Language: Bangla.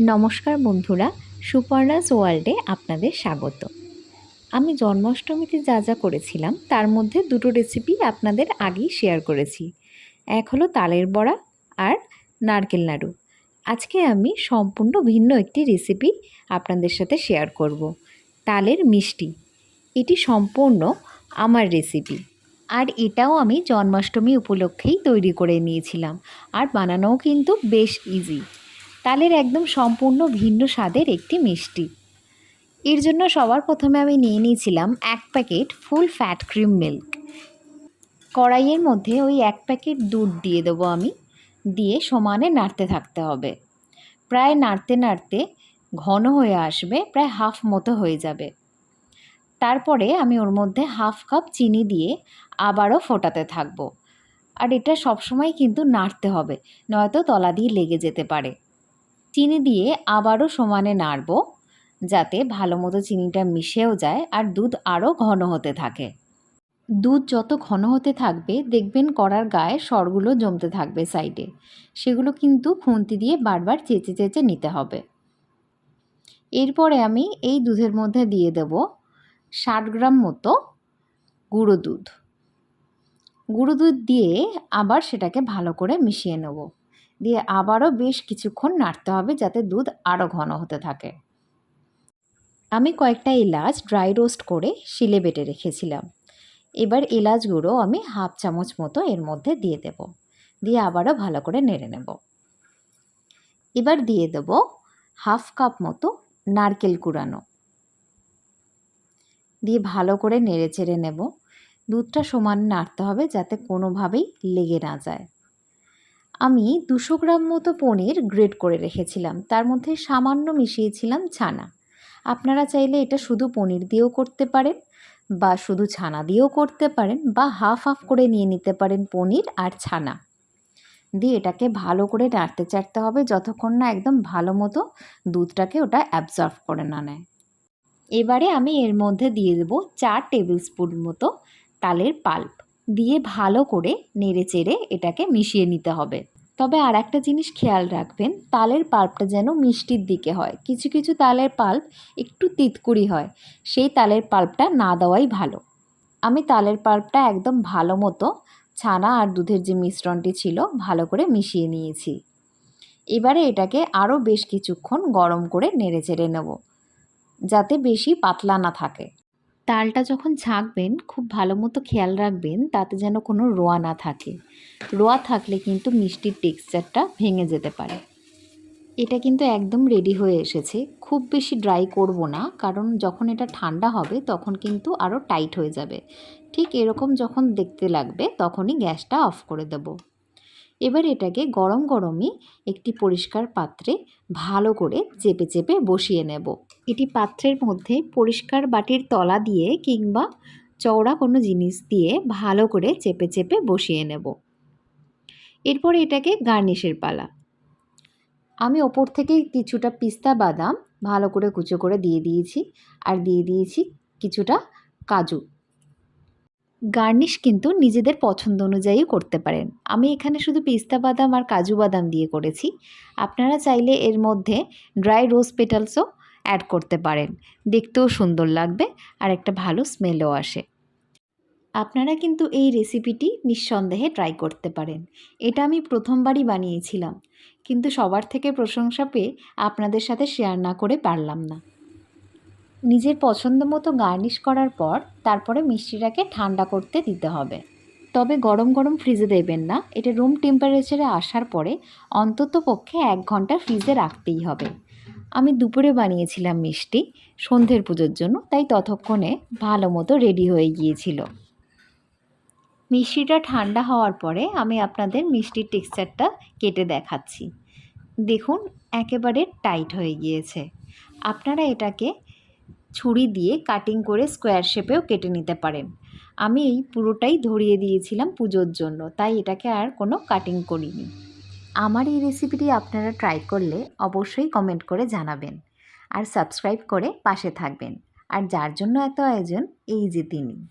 নমস্কার বন্ধুরা, সুপর্ণাস ওয়ার্ল্ডে আপনাদের স্বাগত। আমি জন্মাষ্টমীতে যা যা করেছিলাম, তার মধ্যে দুটো রেসিপি আপনাদের আগেই শেয়ার করেছি। এক হলো তালের বড়া আর নারকেল নাড়ু। আজকে আমি সম্পূর্ণ ভিন্ন একটি রেসিপি আপনাদের সাথে শেয়ার করব। তালের মিষ্টি। এটি সম্পূর্ণ আমার রেসিপি আর এটাও আমি জন্মাষ্টমী উপলক্ষেই তৈরি করে নিয়েছিলাম। আর বানানোও কিন্তু বেশ ইজি তালের একদম সম্পূর্ণ ভিন্ন স্বাদের একটি মিষ্টি। এর জন্য সবার প্রথমে আমি নিয়ে নিয়েছিলাম এক packet full fat cream milk. কড়াইয়ের মধ্যে ওই এক প্যাকেট দুধ দিয়ে দেবো আমি। দিয়ে সমানে নাড়তে থাকতে হবে। প্রায় নাড়তে নাড়তে ঘন হয়ে আসবে, প্রায় হাফ মতো হয়ে যাবে। তারপরে আমি ওর মধ্যে হাফ কাপ চিনি দিয়ে আবারও ফোটাতে থাকব। আর এটা সবসময় কিন্তু নাড়তে হবে, নয়তো তলা দিয়ে লেগে যেতে পারে। চিনি দিয়ে আবারও সমানে নাড়ব, যাতে ভালো মতো চিনিটা মিশেও যায় আর দুধ আরও ঘন হতে থাকে। দুধ যত ঘন হতে থাকবে, দেখবেন কড়ার গায়ে সরগুলো জমতে থাকবে সাইডে। সেগুলো কিন্তু খুন্তি দিয়ে বারবার চেঁচে চেঁচে নিতে হবে। এরপরে আমি এই দুধের মধ্যে দিয়ে দেব ষাট গ্রাম মতো গুঁড়ো দুধ। গুঁড়ো দুধ দিয়ে আবার সেটাকে ভালো করে মিশিয়ে নেব। দিয়ে আবারও বেশ কিছুক্ষণ নাড়তে হবে যাতে দুধ আরও ঘন হতে থাকে। আমি কয়েকটা এলাচ ড্রাই রোস্ট করে শিলে বেটে রেখেছিলাম। এবার এলাচ গুঁড়ো আমি হাফ চামচ মতো এর মধ্যে দিয়ে দেব। দিয়ে আবারও ভালো করে নেড়ে নেব। এবার দিয়ে দেব হাফ কাপ মতো নারকেল কুড়ানো। দিয়ে ভালো করে নেড়ে চেড়ে নেব। দুধটা সমান নাড়তে হবে যাতে কোনোভাবেই লেগে না যায়। আমি দুশো গ্রাম মতো পনির গ্রেড করে রেখেছিলাম। তার মধ্যে সামান্য মিশিয়েছিলাম ছানা। আপনারা চাইলে এটা শুধু পনির দিয়েও করতে পারেন বা শুধু ছানা দিয়েও করতে পারেন বা হাফ হাফ করে নিয়ে নিতে পারেন পনির আর ছানা। দিয়ে এটাকে ভালো করে নাড়তে চাড়তে হবে যতক্ষণ না একদম ভালো মতো দুধটাকে ওটা অ্যাবজর্ভ করে না নেয়। এবারে আমি এর মধ্যে দিয়ে দেবো চার টেবিল স্পুন মতো তালের পাল্প। দিয়ে ভালো করে নেড়ে চেড়ে এটাকে মিশিয়ে নিতে হবে। তবে আর একটা জিনিস খেয়াল রাখবেন, তালের পাল্পটা যেন মিষ্টির দিকে হয়। কিছু কিছু তালের পাল্প একটু তিতকুড়ি হয়, সেই তালের পাল্পটা না দেওয়াই ভালো। আমি তালের পাল্পটা একদম ভালো মতো ছানা আর দুধের যে মিশ্রণটি ছিল, ভালো করে মিশিয়ে নিয়েছি। এবারে এটাকে আরও বেশ কিছুক্ষণ গরম করে নেড়ে চেড়ে নেব, যাতে বেশি পাতলা না থাকে। তালটা যখন ছাঁকবেন, খুব ভালো মতো খেয়াল রাখবেন তাতে যেন কোনো রোয়া না থাকে। রোয়া থাকলে কিন্তু মিষ্টির টেক্সচারটা ভেঙে যেতে পারে। এটা কিন্তু একদম রেডি হয়ে এসেছে। খুব বেশি ড্রাই করব না, কারণ যখন এটা ঠান্ডা হবে তখন কিন্তু আরও টাইট হয়ে যাবে। ঠিক এরকম যখন দেখতে লাগবে, তখনই গ্যাসটা অফ করে দেবো। এবার এটাকে গরম গরমই একটি পরিষ্কার পাত্রে ভালো করে চেপে চেপে বসিয়ে নেব। এটি পাত্রের মধ্যে পরিষ্কার বাটির তলা দিয়ে কিংবা চওড়া কোনো জিনিস দিয়ে ভালো করে চেপে চেপে বসিয়ে নেব। এরপর এটাকে গার্নিশের পালা। আমি ওপর থেকে কিছুটা পিস্তা বাদাম ভালো করে কুচো করে দিয়ে দিয়েছি, আর দিয়ে দিয়েছি কিছুটা কাজু। গার্নিশ কিন্তু নিজেদের পছন্দ অনুযায়ী করতে পারেন। আমি এখানে শুধু পিস্তা বাদাম আর কাজু বাদাম দিয়ে করেছি। আপনারা চাইলে এর মধ্যে ড্রাই রোজ পেটালসও অ্যাড করতে পারেন। দেখতেও সুন্দর লাগবে আর একটা ভালো স্মেলও আসে। আপনারা কিন্তু এই রেসিপিটি নিঃসন্দেহে ট্রাই করতে পারেন। এটা আমি প্রথমবারই বানিয়েছিলাম। কিন্তু সবার থেকে প্রশংসা পেয়ে আপনাদের সাথে শেয়ার না করে পারলাম না। নিজের পছন্দ মতো গার্নিশ করার পর তারপরে মিষ্টিটাকে ঠান্ডা করতে দিতে হবে। তবে গরম গরম ফ্রিজে দেবেন না। এটা রুম টেম্পারেচারে আসার পরে অন্তত পক্ষে এক ঘণ্টা ফ্রিজে রাখতেই হবে। আমি দুপুরে বানিয়েছিলাম মিষ্টি সন্ধ্যের পুজোর জন্য, তাই ততক্ষণে ভালো মতো রেডি হয়ে গিয়েছিল। মিষ্টিটা ঠান্ডা হওয়ার পরে আমি আপনাদের মিষ্টির টেক্সচারটা কেটে দেখাচ্ছি। দেখুন, একেবারে টাইট হয়ে গিয়েছে। আপনারা এটাকে ছুরি দিয়ে কাটিং করে স্কোয়ার শেপেও কেটে নিতে পারেন। আমি এই পুরোটাই ধরিয়ে দিয়েছিলাম পুজোর জন্য, তাই এটাকে আর কোনো কাটিং করিনি। আমার এই রেসিপিটি আপনারা ট্রাই করলে অবশ্যই কমেন্ট করে জানাবেন। আর সাবস্ক্রাইব করে পাশে থাকবেন। আর যার জন্য এত আয়োজন, এই যে তিনি।